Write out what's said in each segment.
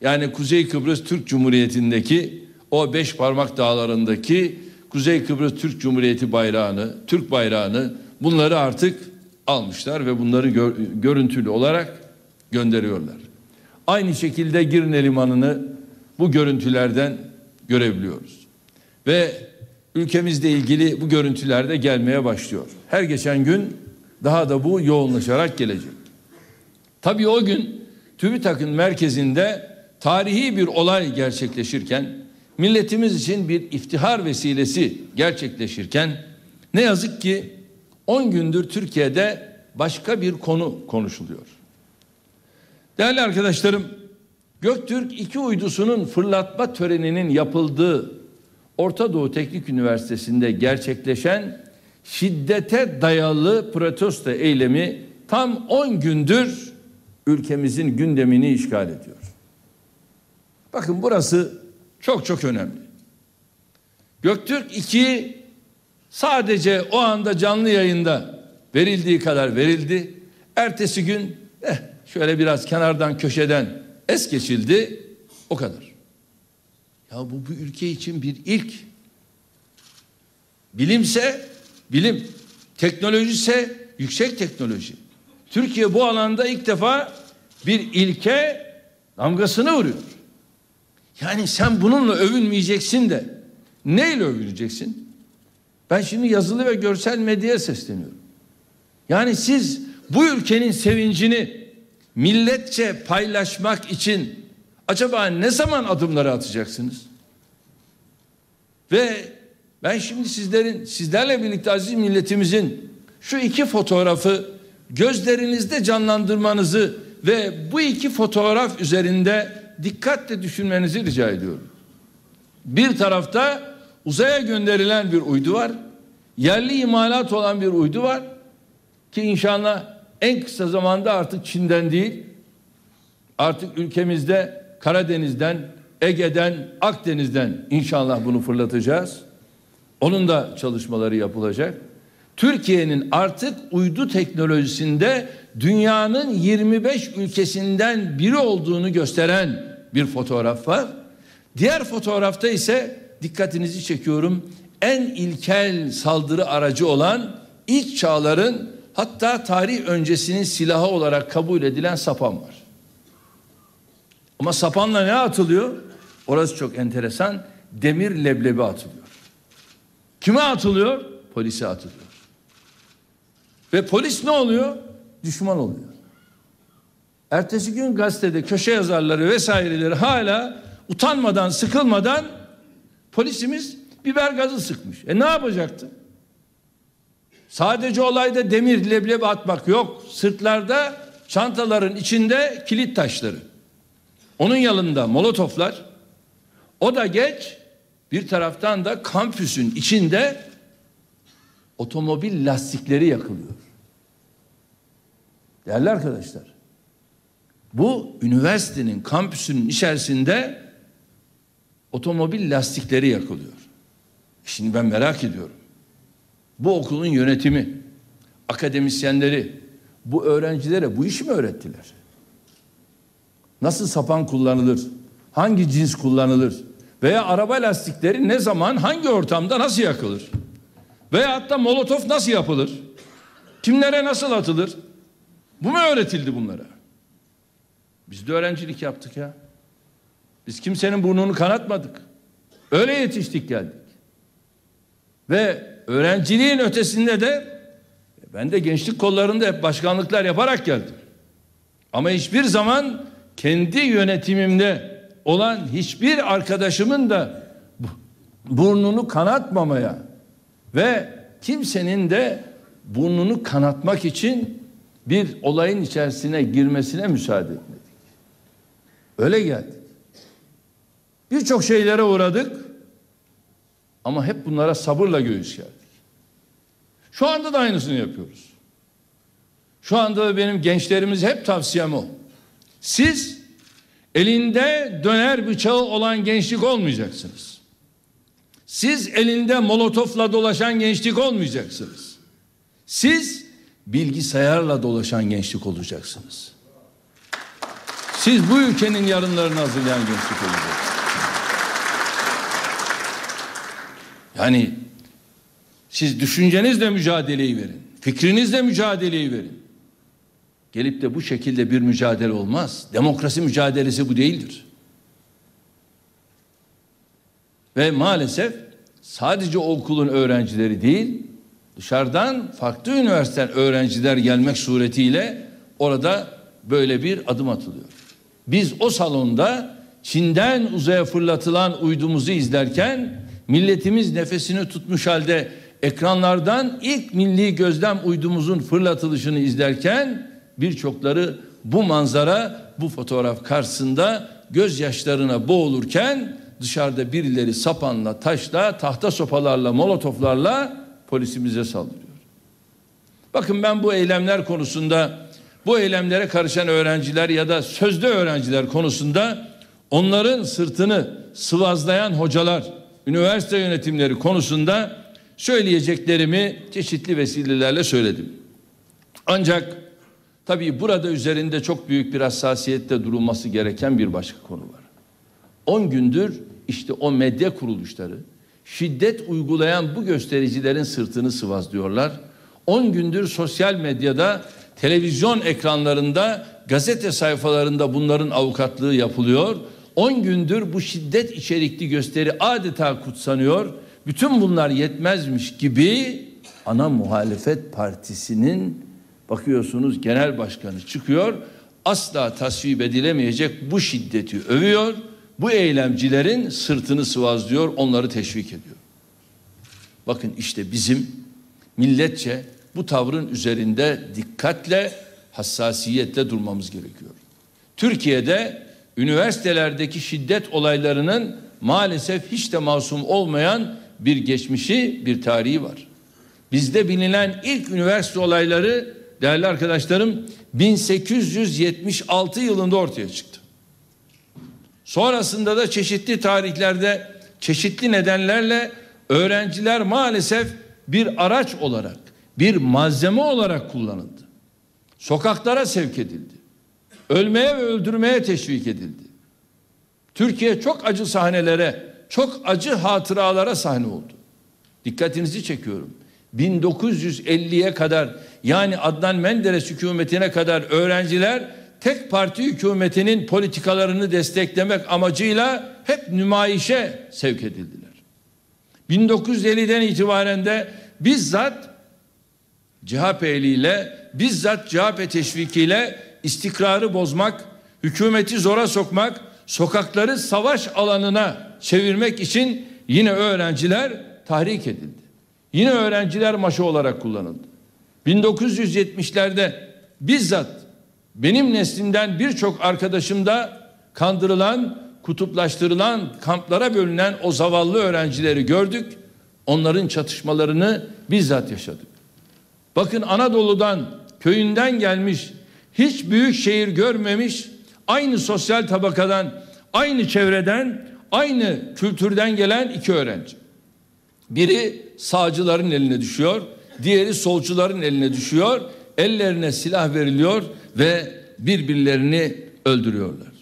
Yani Kuzey Kıbrıs Türk Cumhuriyeti'ndeki o beş parmak dağlarındaki Kuzey Kıbrıs Türk Cumhuriyeti bayrağını, Türk bayrağını bunları artık almışlar ve bunları gör, görüntülü olarak gönderiyorlar. Aynı şekilde Girne Limanı'nı bu görüntülerden görebiliyoruz. Ve ülkemizle ilgili bu görüntüler de gelmeye başlıyor. Her geçen gün daha da bu yoğunlaşarak gelecek. Tabii o gün TÜBİTAK'ın merkezinde tarihi bir olay gerçekleşirken, milletimiz için bir iftihar vesilesi gerçekleşirken ne yazık ki 10 gündür Türkiye'de başka bir konu konuşuluyor. Değerli arkadaşlarım, Göktürk iki uydusunun fırlatma töreninin yapıldığı Orta Doğu Teknik Üniversitesi'nde gerçekleşen şiddete dayalı protesto eylemi tam 10 gündür ülkemizin gündemini işgal ediyor. Bakın burası çok çok önemli. Göktürk 2 sadece o anda canlı yayında verildiği kadar verildi. Ertesi gün eh, şöyle biraz kenardan köşeden es geçildi o kadar. Ya bu, bu ülke için bir ilk. Bilimse bilim, teknolojise yüksek teknoloji. Türkiye bu alanda ilk defa bir ilke damgasını vuruyor. Yani sen bununla övünmeyeceksin de neyle övüneceksin? Ben şimdi yazılı ve görsel medyaya sesleniyorum. Yani siz bu ülkenin sevincini milletçe paylaşmak için acaba ne zaman adımları atacaksınız? Ve ben şimdi sizlerin sizlerle birlikte aziz milletimizin şu iki fotoğrafı gözlerinizde canlandırmanızı ve bu iki fotoğraf üzerinde dikkatle düşünmenizi rica ediyorum. Bir tarafta uzaya gönderilen bir uydu var. Yerli imalat olan bir uydu var. Ki inşallah en kısa zamanda artık Çin'den değil, artık ülkemizde Karadeniz'den, Ege'den, Akdeniz'den inşallah bunu fırlatacağız. Onun da çalışmaları yapılacak. Türkiye'nin artık uydu teknolojisinde dünyanın 25 ülkesinden biri olduğunu gösteren bir fotoğraf var. Diğer fotoğrafta ise dikkatinizi çekiyorum en ilkel saldırı aracı olan ilk çağların hatta tarih öncesinin silahı olarak kabul edilen sapan var. Ama sapanla ne atılıyor? Orası çok enteresan. Demir leblebi atılıyor. Kime atılıyor? Polise atılıyor. Ve polis ne oluyor? Düşman oluyor. Ertesi gün gazetede köşe yazarları vesaireleri hala utanmadan, sıkılmadan polisimiz biber gazı sıkmış. E ne yapacaktı? Sadece olayda demir leblebi atmak yok. Sırtlarda çantaların içinde kilit taşları. Onun yanında molotoflar. O da geç bir taraftan da kampüsün içinde otomobil lastikleri yakılıyor. Değerli arkadaşlar. Bu üniversitenin kampüsünün içerisinde otomobil lastikleri yakılıyor. Şimdi ben merak ediyorum. Bu okulun yönetimi, akademisyenleri, bu öğrencilere bu işi mi öğrettiler? Nasıl sapan kullanılır? Hangi cins kullanılır? Veya araba lastikleri ne zaman, hangi ortamda nasıl yakılır? Veya hatta molotof nasıl yapılır? Kimlere nasıl atılır? Bu mu öğretildi bunlara? Biz de öğrencilik yaptık ya. Biz kimsenin burnunu kanatmadık. Öyle yetiştik geldik. Ve öğrenciliğin ötesinde de ben de gençlik kollarında hep başkanlıklar yaparak geldim. Ama hiçbir zaman kendi yönetimimde olan hiçbir arkadaşımın da burnunu kanatmamaya ve kimsenin de burnunu kanatmak için bir olayın içerisine girmesine müsaade etmedik. Öyle geldik. Birçok şeylere uğradık ama hep bunlara sabırla göğüs geldik. Şu anda da aynısını yapıyoruz. Şu anda da benim gençlerimiz hep tavsiyem o. Siz elinde döner bıçağı olan gençlik olmayacaksınız. Siz elinde molotofla dolaşan gençlik olmayacaksınız. Siz bilgisayarla dolaşan gençlik olacaksınız. Siz bu ülkenin yarınlarını hazırlayan gençlik olacaksınız. Yani siz düşüncenizle mücadeleyi verin. Fikrinizle mücadeleyi verin. Gelip de bu şekilde bir mücadele olmaz. Demokrasi mücadelesi bu değildir. Ve maalesef sadece okulun öğrencileri değil, dışarıdan farklı üniversiteden öğrenciler gelmek suretiyle orada böyle bir adım atılıyor. Biz o salonda Çin'den uzaya fırlatılan uydumuzu izlerken milletimiz nefesini tutmuş halde ekranlardan ilk milli gözlem uydumuzun fırlatılışını izlerken birçokları bu manzara bu fotoğraf karşısında gözyaşlarına boğulurken dışarıda birileri sapanla, taşla, tahta sopalarla, molotoflarla polisimize saldırıyor. Bakın ben bu eylemler konusunda bu eylemlere karışan öğrenciler ya da sözde öğrenciler konusunda onların sırtını sıvazlayan hocalar, üniversite yönetimleri konusunda söyleyeceklerimi çeşitli vesilelerle söyledim. Ancak tabii burada üzerinde çok büyük bir hassasiyette durulması gereken bir başka konu var. 10 gündür işte o medya kuruluşları şiddet uygulayan bu göstericilerin sırtını sıvazlıyorlar. 10 gündür sosyal medyada, televizyon ekranlarında, gazete sayfalarında bunların avukatlığı yapılıyor. 10 gündür bu şiddet içerikli gösteri adeta kutsanıyor. Bütün bunlar yetmezmiş gibi ana muhalefet partisinin bakıyorsunuz genel başkanı çıkıyor. Asla tasvip edilemeyecek bu şiddeti övüyor. Bu eylemcilerin sırtını sıvazlıyor, onları teşvik ediyor. Bakın işte bizim milletçe bu tavrın üzerinde dikkatle, hassasiyetle durmamız gerekiyor. Türkiye'de üniversitelerdeki şiddet olaylarının maalesef hiç de masum olmayan bir geçmişi, bir tarihi var. Bizde bilinen ilk üniversite olayları değerli arkadaşlarım 1876 yılında ortaya çıktı. Sonrasında da çeşitli tarihlerde çeşitli nedenlerle öğrenciler maalesef bir araç olarak, bir malzeme olarak kullanıldı. Sokaklara sevk edildi. Ölmeye ve öldürmeye teşvik edildi. Türkiye çok acı sahnelere, çok acı hatıralara sahne oldu. Dikkatinizi çekiyorum. 1950'ye kadar yani Adnan Menderes hükümetine kadar öğrenciler tek parti hükümetinin politikalarını desteklemek amacıyla hep nümayişe sevk edildiler. 1950'den itibaren de bizzat CHP eliyle bizzat CHP teşvikiyle istikrarı bozmak, hükümeti zora sokmak, sokakları savaş alanına çevirmek için yine öğrenciler tahrik edildi. Yine öğrenciler maşı olarak kullanıldı. 1970'lerde bizzat benim neslimden birçok arkadaşım da kandırılan, kutuplaştırılan, kamplara bölünen o zavallı öğrencileri gördük. Onların çatışmalarını bizzat yaşadık. Bakın Anadolu'dan, köyünden gelmiş, hiç büyük şehir görmemiş, aynı sosyal tabakadan, aynı çevreden, aynı kültürden gelen iki öğrenci. Biri sağcıların eline düşüyor, diğeri solcuların eline düşüyor. Ellerine silah veriliyor ve birbirlerini öldürüyorlar.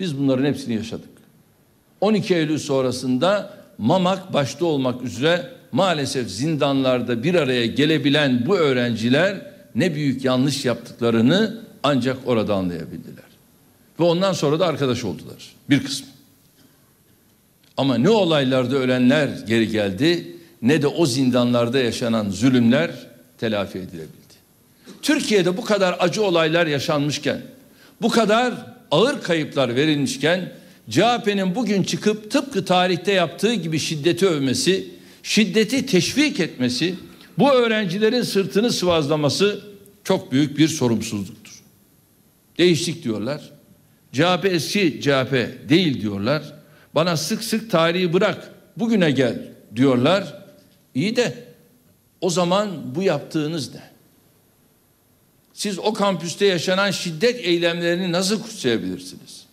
Biz bunların hepsini yaşadık. 12 Eylül sonrasında Mamak başta olmak üzere maalesef zindanlarda bir araya gelebilen bu öğrenciler ne büyük yanlış yaptıklarını ancak orada anlayabildiler. Ve ondan sonra da arkadaş oldular bir kısmı. Ama ne olaylarda ölenler geri geldi ne de o zindanlarda yaşanan zulümler telafi edilebildi. Türkiye'de bu kadar acı olaylar yaşanmışken, bu kadar ağır kayıplar verilmişken CHP'nin bugün çıkıp tıpkı tarihte yaptığı gibi şiddeti övmesi, şiddeti teşvik etmesi, bu öğrencilerin sırtını sıvazlaması çok büyük bir sorumsuzluktur. Değiştik diyorlar. CHP eski CHP değil diyorlar. Bana sık sık tarihi bırak, bugüne gel diyorlar. İyi de o zaman bu yaptığınız ne? Siz o kampüste yaşanan şiddet eylemlerini nasıl kutsayabilirsiniz?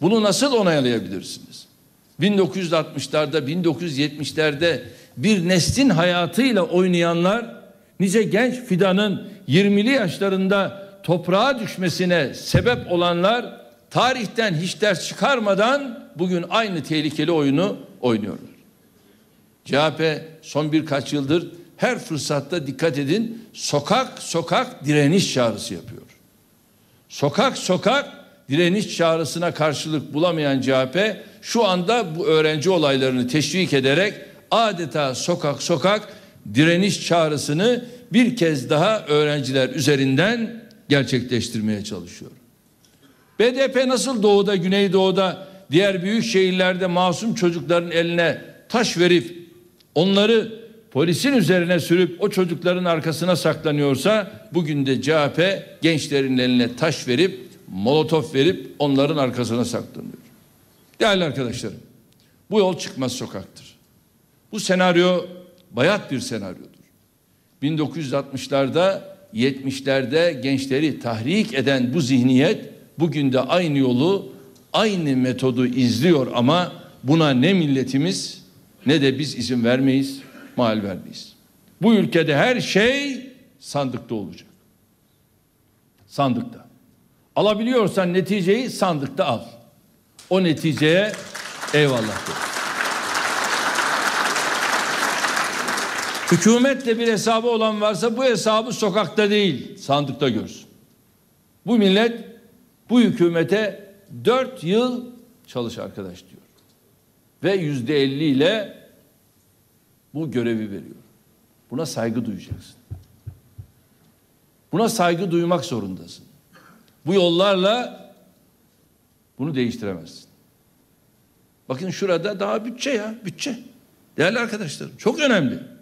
Bunu nasıl onaylayabilirsiniz? 1960'larda, 1970'lerde bir neslin hayatıyla oynayanlar nice genç fidanın 20'li yaşlarında toprağa düşmesine sebep olanlar tarihten hiç ders çıkarmadan bugün aynı tehlikeli oyunu oynuyorlar. CHP son birkaç yıldır her fırsatta dikkat edin sokak sokak direniş çağrısı yapıyor. Sokak sokak direniş çağrısına karşılık bulamayan CHP şu anda bu öğrenci olaylarını teşvik ederek adeta sokak sokak direniş çağrısını bir kez daha öğrenciler üzerinden gerçekleştirmeye çalışıyor. BDP nasıl doğuda, güneydoğuda, diğer büyük şehirlerde masum çocukların eline taş verip onları polisin üzerine sürüp o çocukların arkasına saklanıyorsa bugün de CHP gençlerin eline taş verip molotof verip onların arkasına saklanıyor. Değerli arkadaşlarım bu yol çıkmaz sokaktır. Bu senaryo bayat bir senaryodur. 1960'larda 70'lerde gençleri tahrik eden bu zihniyet bugün de aynı yolu aynı metodu izliyor ama buna ne milletimiz ne de biz izin vermeyiz, mal vermeyiz. Bu ülkede her şey sandıkta olacak. Sandıkta. Alabiliyorsan neticeyi sandıkta al. O neticeye eyvallah. De. Hükümetle bir hesabı olan varsa bu hesabı sokakta değil, sandıkta görsün. Bu millet bu hükümete dört yıl çalış arkadaş diyor. Ve yüzde elli ile bu görevi veriyor. Buna saygı duyacaksın. Buna saygı duymak zorundasın. Bu yollarla bunu değiştiremezsin. Bakın şurada daha bütçe ya, bütçe. Değerli arkadaşlarım, çok önemli.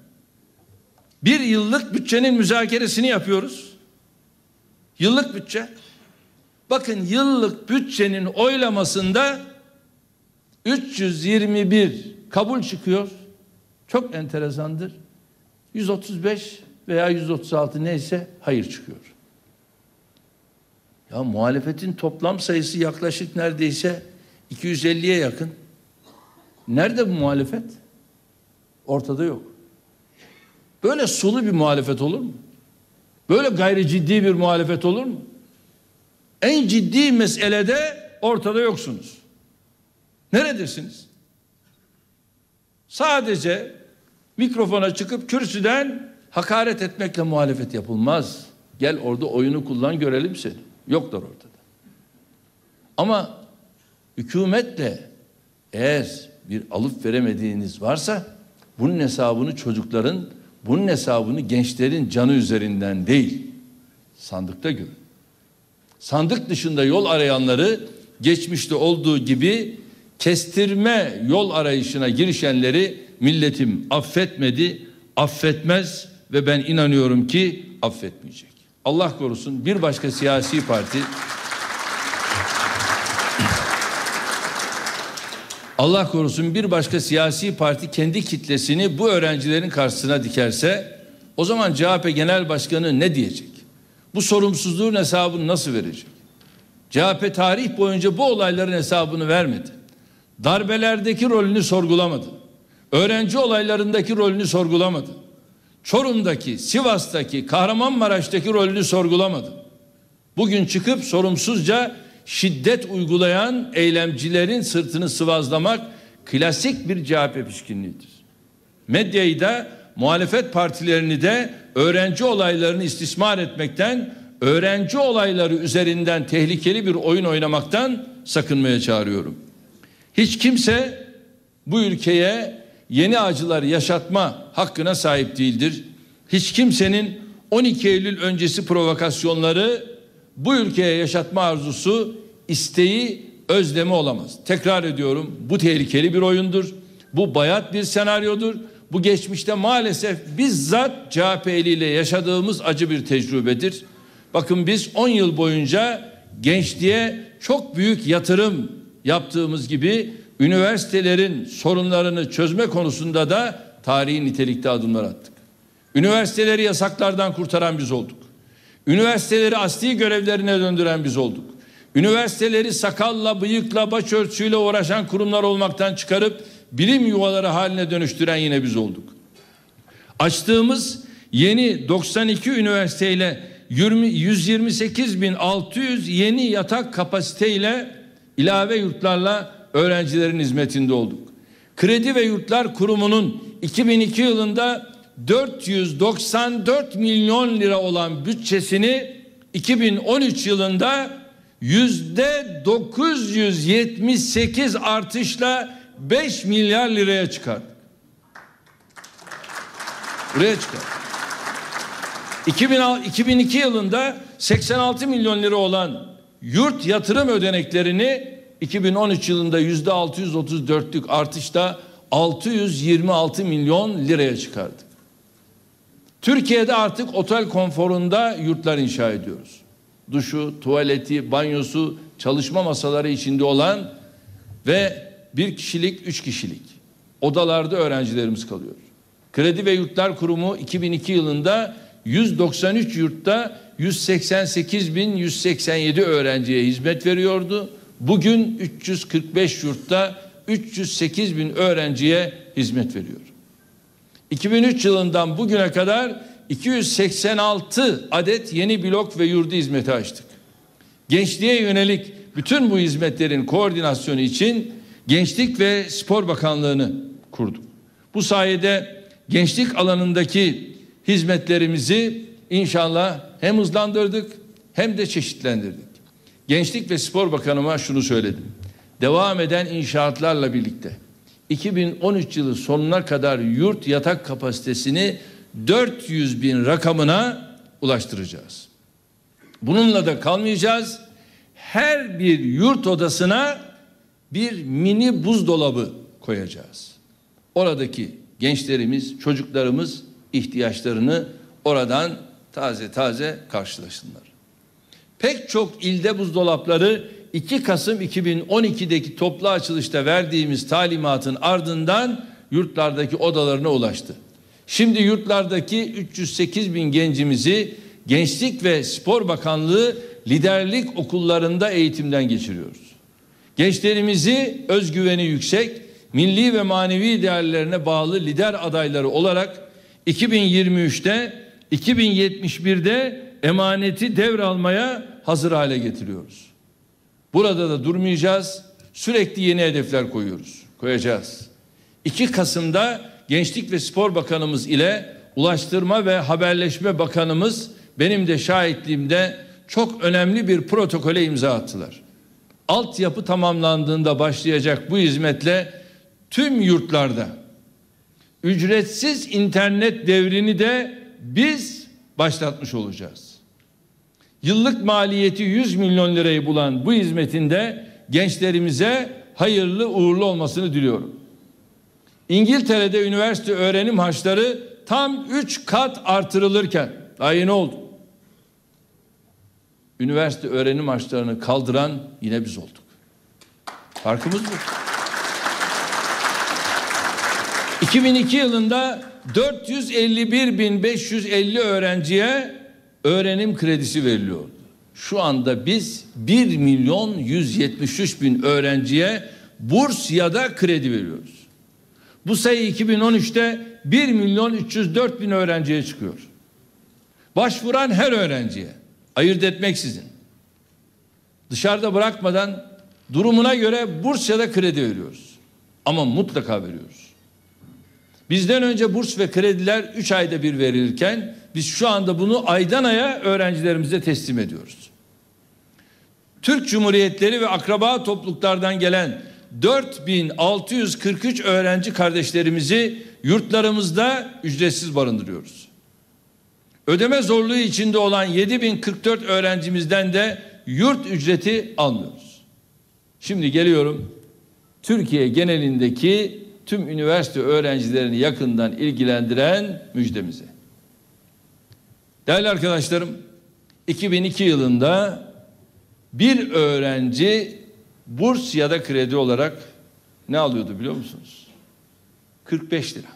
Bir yıllık bütçenin müzakeresini yapıyoruz. Yıllık bütçe. Bakın yıllık bütçenin oylamasında 321 kabul çıkıyor. Çok enteresandır. 135 veya 136 neyse hayır çıkıyor. Ya muhalefetin toplam sayısı yaklaşık neredeyse 250'ye yakın. Nerede bu muhalefet? Ortada yok. Böyle sulu bir muhalefet olur mu? Böyle gayri ciddi bir muhalefet olur mu? En ciddi meselede ortada yoksunuz. Neredesiniz? Sadece mikrofona çıkıp kürsüden hakaret etmekle muhalefet yapılmaz. Gel orada oyunu kullan görelim seni. Yoklar ortada. Ama hükümetle eğer bir alıp veremediğiniz varsa bunun hesabını çocukların, bunun hesabını gençlerin canı üzerinden değil, sandıkta görün. Sandık dışında yol arayanları geçmişte olduğu gibi kestirme yol arayışına girişenleri milletim affetmedi, affetmez ve ben inanıyorum ki affetmeyecek. Allah korusun bir başka siyasi parti Allah korusun bir başka siyasi parti kendi kitlesini bu öğrencilerin karşısına dikerse o zaman CHP Genel Başkanı ne diyecek? Bu sorumsuzluğun hesabını nasıl verecek? CHP tarih boyunca bu olayların hesabını vermedi. Darbelerdeki rolünü sorgulamadı. Öğrenci olaylarındaki rolünü sorgulamadı. Çorum'daki, Sivas'taki, Kahramanmaraş'taki rolünü sorgulamadı. Bugün çıkıp sorumsuzca şiddet uygulayan eylemcilerin sırtını sıvazlamak klasik bir CHP pişkinliğidir. Medyayı da muhalefet partilerini de öğrenci olaylarını istismar etmekten, öğrenci olayları üzerinden tehlikeli bir oyun oynamaktan sakınmaya çağırıyorum. Hiç kimse bu ülkeye yeni acılar yaşatma hakkına sahip değildir. Hiç kimsenin 12 Eylül öncesi provokasyonları bu ülkeye yaşatma arzusu, isteği, özlemi olamaz. Tekrar ediyorum bu tehlikeli bir oyundur. Bu bayat bir senaryodur. Bu geçmişte maalesef bizzat CHP eliyle yaşadığımız acı bir tecrübedir. Bakın biz 10 yıl boyunca gençliğe çok büyük yatırım yaptığımız gibi üniversitelerin sorunlarını çözme konusunda da tarihi nitelikte adımlar attık. Üniversiteleri yasaklardan kurtaran biz olduk. Üniversiteleri asli görevlerine döndüren biz olduk. Üniversiteleri sakalla, bıyıkla, başörtüsüyle uğraşan kurumlar olmaktan çıkarıp bilim yuvaları haline dönüştüren yine biz olduk. Açtığımız yeni 92 üniversiteyle 128.600 yeni yatak kapasiteyle ilave yurtlarla öğrencilerin hizmetinde olduk. Kredi ve Yurtlar Kurumu'nun 2002 yılında 494 milyon lira olan bütçesini 2013 yılında yüzde 978 artışla 5 milyar liraya çıkardık. Buraya çıkardık. 2002 yılında 86 milyon lira olan yurt yatırım ödeneklerini 2013 yılında yüzde 634'lük artışta 626 milyon liraya çıkardık. Türkiye'de artık otel konforunda yurtlar inşa ediyoruz. Duşu, tuvaleti, banyosu, çalışma masaları içinde olan ve bir kişilik, üç kişilik odalarda öğrencilerimiz kalıyor. Kredi ve Yurtlar Kurumu 2002 yılında 193 yurtta 188 bin 187 öğrenciye hizmet veriyordu. Bugün 345 yurtta 308 bin öğrenciye hizmet veriyor. 2003 yılından bugüne kadar 286 adet yeni blok ve yurdu hizmeti açtık. Gençliğe yönelik bütün bu hizmetlerin koordinasyonu için Gençlik ve Spor Bakanlığı'nı kurduk. Bu sayede gençlik alanındaki hizmetlerimizi inşallah hem hızlandırdık hem de çeşitlendirdik. Gençlik ve Spor Bakanıma şunu söyledim. Devam eden inşaatlarla birlikte 2013 yılı sonuna kadar yurt yatak kapasitesini 400 bin rakamına ulaştıracağız. Bununla da kalmayacağız. Her bir yurt odasına bir mini buzdolabı koyacağız. Oradaki gençlerimiz, çocuklarımız ihtiyaçlarını oradan taze taze karşılasınlar. Pek çok ilde buzdolapları 2 Kasım 2012'deki toplu açılışta verdiğimiz talimatın ardından yurtlardaki odalarına ulaştı. Şimdi yurtlardaki 308 bin gencimizi Gençlik ve Spor Bakanlığı liderlik okullarında eğitimden geçiriyoruz. Gençlerimizi özgüveni yüksek, milli ve manevi değerlerine bağlı lider adayları olarak 2023'te 2071'de emaneti devralmaya hazır hale getiriyoruz. Burada da durmayacağız. Sürekli yeni hedefler koyuyoruz. Koyacağız. 2 Kasım'da Gençlik ve Spor Bakanımız ile Ulaştırma ve Haberleşme Bakanımız benim de şahitliğimde çok önemli bir protokole imza attılar. Altyapı tamamlandığında başlayacak bu hizmetle tüm yurtlarda ücretsiz internet devrini de biz başlatmış olacağız. Yıllık maliyeti 100 milyon lirayı bulan bu hizmetinde gençlerimize hayırlı uğurlu olmasını diliyorum. İngiltere'de üniversite öğrenim harçları tam 3 kat artırılırken daha yeni oldu. Üniversite öğrenim harçlarını kaldıran yine biz olduk. Farkımız bu. 2002 yılında 451.550 öğrenciye öğrenim kredisi veriliyordu. Şu anda biz 1 milyon 173 bin öğrenciye burs ya da kredi veriyoruz. Bu sayı 2013'te 1 milyon 304 bin öğrenciye çıkıyor. Başvuran her öğrenciye ayırt etmeksizin dışarıda bırakmadan durumuna göre burs ya da kredi veriyoruz. Ama mutlaka veriyoruz. Bizden önce burs ve krediler 3 ayda bir verilirken biz şu anda bunu aydan aya öğrencilerimize teslim ediyoruz. Türk Cumhuriyetleri ve akraba topluluklardan gelen 4643 öğrenci kardeşlerimizi yurtlarımızda ücretsiz barındırıyoruz. Ödeme zorluğu içinde olan 7044 öğrencimizden de yurt ücreti almıyoruz. Şimdi geliyorum Türkiye genelindeki tüm üniversite öğrencilerini yakından ilgilendiren müjdemize. Değerli arkadaşlarım, 2002 yılında bir öğrenci burs ya da kredi olarak ne alıyordu biliyor musunuz? 45 lira.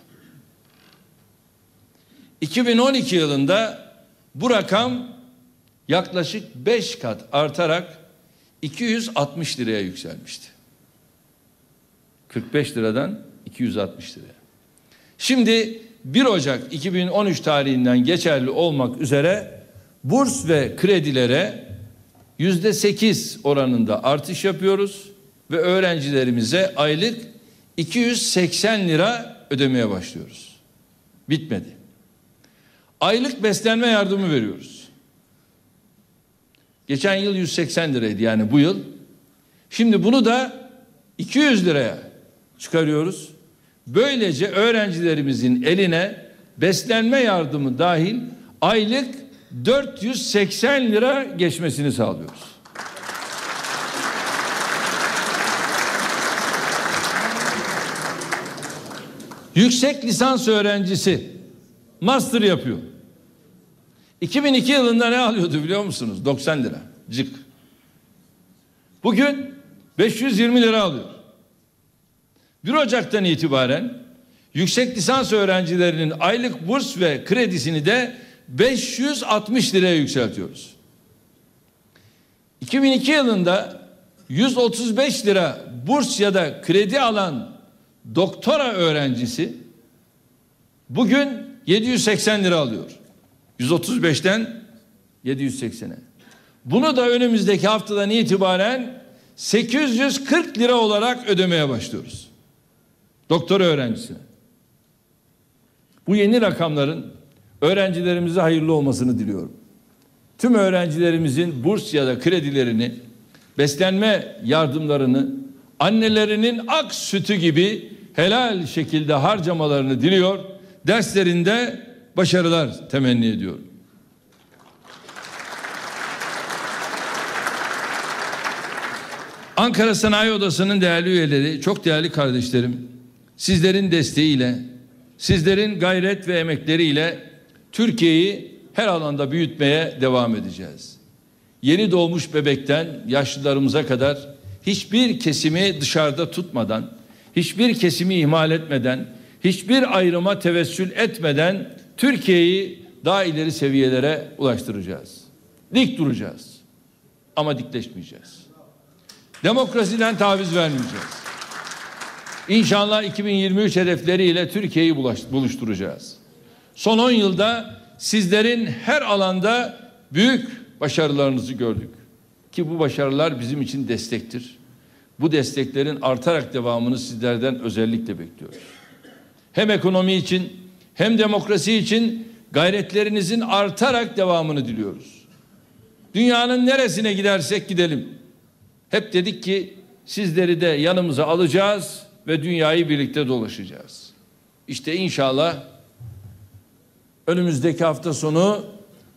2012 yılında bu rakam yaklaşık 5 kat artarak 260 liraya yükselmişti. 45 liradan 260 liraya. Şimdi 1 Ocak 2013 tarihinden geçerli olmak üzere burs ve kredilere yüzde sekiz oranında artış yapıyoruz. ve öğrencilerimize aylık 280 lira ödemeye başlıyoruz. Bitmedi. Aylık beslenme yardımı veriyoruz. Geçen yıl 180 liraydı yani bu yıl. Şimdi bunu da 200 liraya çıkarıyoruz. Böylece öğrencilerimizin eline beslenme yardımı dahil aylık 480 lira geçmesini sağlıyoruz. Yüksek lisans öğrencisi master yapıyor. 2002 yılında ne alıyordu biliyor musunuz? 90 lira. Cık. Bugün 520 lira alıyor. 1 Ocak'tan itibaren yüksek lisans öğrencilerinin aylık burs ve kredisini de 560 liraya yükseltiyoruz. 2002 yılında 135 lira burs ya da kredi alan doktora öğrencisi bugün 780 lira alıyor. 135'ten 780'e. Bunu da önümüzdeki haftadan itibaren 840 lira olarak ödemeye başlıyoruz. Doktora öğrencisine. Bu yeni rakamların öğrencilerimize hayırlı olmasını diliyorum. Tüm öğrencilerimizin burs ya da kredilerini, beslenme yardımlarını, annelerinin ak sütü gibi helal şekilde harcamalarını diliyor. Derslerinde başarılar temenni ediyorum. Ankara Sanayi Odası'nın değerli üyeleri, çok değerli kardeşlerim, sizlerin desteğiyle, sizlerin gayret ve emekleriyle Türkiye'yi her alanda büyütmeye devam edeceğiz. Yeni doğmuş bebekten yaşlılarımıza kadar hiçbir kesimi dışarıda tutmadan, hiçbir kesimi ihmal etmeden, hiçbir ayrıma tevessül etmeden Türkiye'yi daha ileri seviyelere ulaştıracağız. Dik duracağız. Ama dikleşmeyeceğiz. Demokrasiden taviz vermeyeceğiz. İnşallah 2023 hedefleriyle Türkiye'yi buluşturacağız. Son 10 yılda sizlerin her alanda büyük başarılarınızı gördük. Ki bu başarılar bizim için destektir. Bu desteklerin artarak devamını sizlerden özellikle bekliyoruz. Hem ekonomi için hem demokrasi için gayretlerinizin artarak devamını diliyoruz. Dünyanın neresine gidersek gidelim. Hep dedik ki sizleri de yanımıza alacağız ve dünyayı birlikte dolaşacağız. İşte inşallah önümüzdeki hafta sonu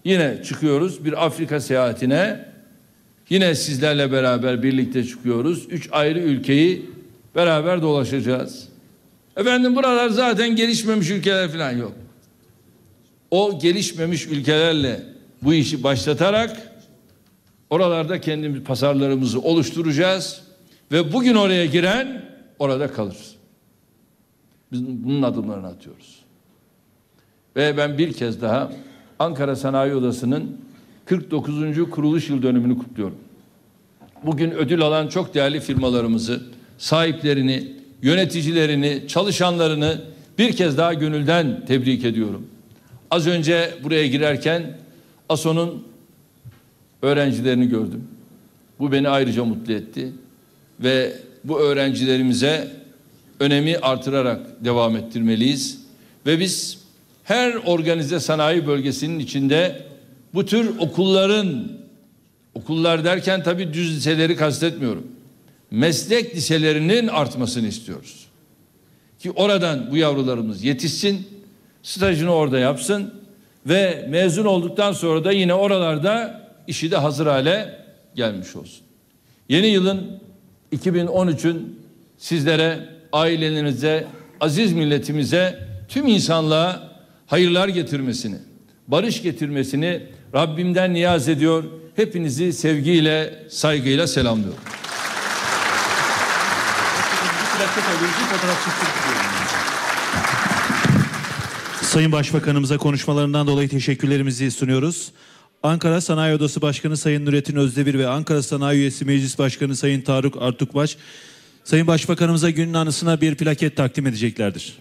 yine çıkıyoruz bir Afrika seyahatine. Yine sizlerle beraber birlikte çıkıyoruz. Üç ayrı ülkeyi beraber dolaşacağız. Efendim buralar zaten gelişmemiş ülkeler falan yok. O gelişmemiş ülkelerle bu işi başlatarak oralarda kendimiz pazarlarımızı oluşturacağız ve bugün oraya giren orada kalır. Biz bunun adımlarını atıyoruz. Ve ben bir kez daha Ankara Sanayi Odası'nın 49. kuruluş yıl dönümünü kutluyorum. Bugün ödül alan çok değerli firmalarımızı, sahiplerini, yöneticilerini, çalışanlarını bir kez daha gönülden tebrik ediyorum. Az önce buraya girerken ASO'nun öğrencilerini gördüm. Bu beni ayrıca mutlu etti ve bu öğrencilerimize önemi artırarak devam ettirmeliyiz ve biz her organize sanayi bölgesinin içinde bu tür okulların okullar derken tabii düz liseleri kastetmiyorum. Meslek liselerinin artmasını istiyoruz. Ki oradan bu yavrularımız yetişsin, stajını orada yapsın ve mezun olduktan sonra da yine oralarda işi de hazır hale gelmiş olsun. Yeni yılın 2013'ün sizlere, ailelerinize, aziz milletimize, tüm insanlığa hayırlar getirmesini, barış getirmesini Rabbimden niyaz ediyor. Hepinizi sevgiyle, saygıyla selamlıyorum. Sayın Başbakanımıza konuşmalarından dolayı teşekkürlerimizi sunuyoruz. Ankara Sanayi Odası Başkanı Sayın Nurettin Özdemir ve Ankara Sanayi Üyesi Meclis Başkanı Sayın Tarık Artukbaş, Sayın Başbakanımıza günün anısına bir plaket takdim edeceklerdir.